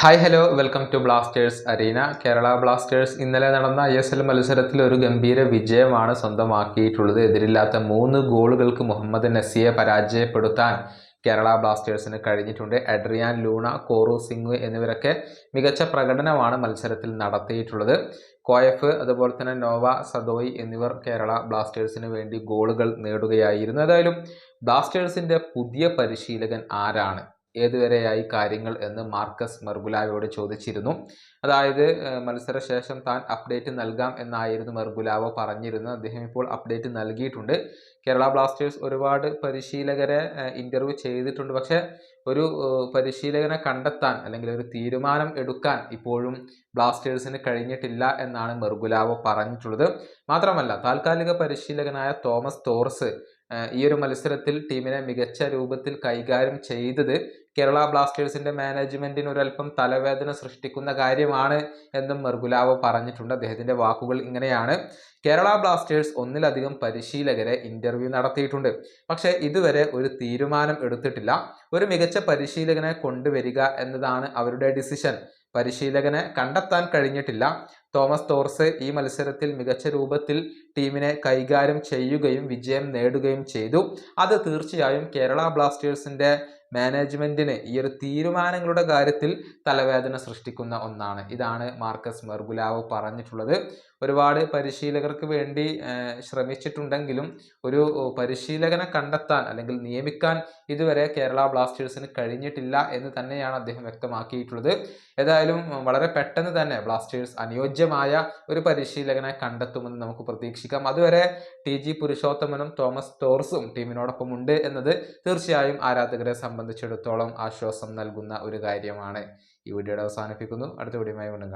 Hi hello welcome to Blasters arena Kerala Blasters ഇന്നലെ നടന്ന I S L മത്സരത്തിൽ ഒരു ഗംഭീര വിജയമാണ് സ്വന്തമാക്കിയിട്ടുള്ളത്. എതിരില്ലാത്ത മൂന്ന് ഗോളുകൾക്ക് മുഹമ്മദ് നസിയെ പരാജയപ്പെടുത്താൻ കേരള ബ്ലാസ്റ്റേഴ്സിന് കഴിഞ്ഞിട്ടുണ്ട്. അഡ്രിയാൻ ലൂണ കോറു സിംഗ് എന്നിവരൊക്കെ മികച്ച പ്രകടനമാണ് മത്സരത്തിൽ നടത്തിയിട്ടുള്ളത്. കോയഫ് അതുപോലെ തന്നെ നോവ സദോയ് എന്നിവർ കേരള ബ്ലാസ്റ്റേഴ്സിന് വേണ്ടി ഗോളുകൾ നേടുകയായിരുന്നു. ഏതായാലും ബ്ലാസ്റ്റേഴ്സിന്റെ പുതിയ പരിശീലകൻ ആരാണ്? ഏതുവരെയായി കാര്യങ്ങൾ എന്ന് മാർക്കസ് മെർഗുലാവയോട് ചോദിച്ചിരുന്നു. അതായത് മത്സരശേഷം താൻ അപ്ഡേറ്റ് നൽകാം എന്നായിരുന്നു മെർഗുലാവോ പറഞ്ഞിരുന്നത്. അദ്ദേഹം ഇപ്പോൾ അപ്ഡേറ്റ് നൽകിയിട്ടുണ്ട്. കേരള ബ്ലാസ്റ്റേഴ്സ് ഒരുപാട് പരിശീലകരെ ഇന്റർവ്യൂ ചെയ്തിട്ടുണ്ട്. പക്ഷേ ഒരു പരിശീലകനെ കണ്ടെത്താൻ അല്ലെങ്കിൽ ഒരു തീരുമാനം എടുക്കാൻ ഇപ്പോഴും ബ്ലാസ്റ്റേഴ്സിന് കഴിഞ്ഞിട്ടില്ല എന്നാണ് മെർഗുലാവോ പറഞ്ഞിട്ടുള്ളത്. മാത്രമല്ല താൽക്കാലിക പരിശീലകനായ തോമസ് തോർസ് ഈ ഒരു മത്സരത്തിൽ ടീമിനെ മികച്ച രൂപത്തിൽ കൈകാര്യം ചെയ്തത് കേരള ബ്ലാസ്റ്റേഴ്സിന്റെ മാനേജ്മെന്റിന് ഒരല്പം തലവേദന സൃഷ്ടിക്കുന്ന കാര്യമാണ് എന്നും മെർഗുലാവ് പറഞ്ഞിട്ടുണ്ട്. അദ്ദേഹത്തിന്റെ വാക്കുകൾ ഇങ്ങനെയാണ്. കേരള ബ്ലാസ്റ്റേഴ്സ് ഒന്നിലധികം പരിശീലകരെ ഇന്റർവ്യൂ നടത്തിയിട്ടുണ്ട്. പക്ഷേ ഇതുവരെ ഒരു തീരുമാനം എടുത്തിട്ടില്ല. ഒരു മികച്ച പരിശീലകനെ കൊണ്ടുവരിക എന്നതാണ് അവരുടെ ഡിസിഷൻ. പരിശീലകനെ കണ്ടെത്താൻ കഴിഞ്ഞിട്ടില്ല. തോമസ് തോർസ് ഈ മത്സരത്തിൽ മികച്ച രൂപത്തിൽ ടീമിനെ കൈകാര്യം ചെയ്യുകയും വിജയം നേടുകയും ചെയ്തു. അത് തീർച്ചയായും കേരള ബ്ലാസ്റ്റേഴ്സിന്റെ മാനേജ്മെന്റിന് ഈ ഒരു തീരുമാനങ്ങളുടെ കാര്യത്തിൽ തലവേദന സൃഷ്ടിക്കുന്ന ഒന്നാണ്. ഇതാണ് മാർക്കസ് മെർഗുലാവ് പറഞ്ഞിട്ടുള്ളത്. ഒരുപാട് പരിശീലകർക്ക് വേണ്ടി ശ്രമിച്ചിട്ടുണ്ടെങ്കിലും ഒരു പരിശീലകനെ കണ്ടെത്താൻ അല്ലെങ്കിൽ നിയമിക്കാൻ ഇതുവരെ കേരള ബ്ലാസ്റ്റേഴ്സിന് കഴിഞ്ഞിട്ടില്ല എന്ന് തന്നെയാണ് അദ്ദേഹം വ്യക്തമാക്കിയിട്ടുള്ളത്. ഏതായാലും വളരെ പെട്ടെന്ന് തന്നെ ബ്ലാസ്റ്റേഴ്സ് അനുയോജ്യമായ ഒരു പരിശീലകനെ കണ്ടെത്തുമെന്ന് നമുക്ക് പ്രതീക്ഷിക്കാം. അതുവരെ ടി ജി പുരുഷോത്തമനും തോമസ് തോർസും ടീമിനോടൊപ്പം ഉണ്ട് എന്നത് തീർച്ചയായും ആരാധകരെ സംബന്ധിച്ചിടത്തോളം ആശ്വാസം നൽകുന്ന ഒരു കാര്യമാണ് ഈ വീഡിയോയുടെ അവസാനിപ്പിക്കുന്നു അടുത്ത വീഡിയോയുമായി വീണ്ടും.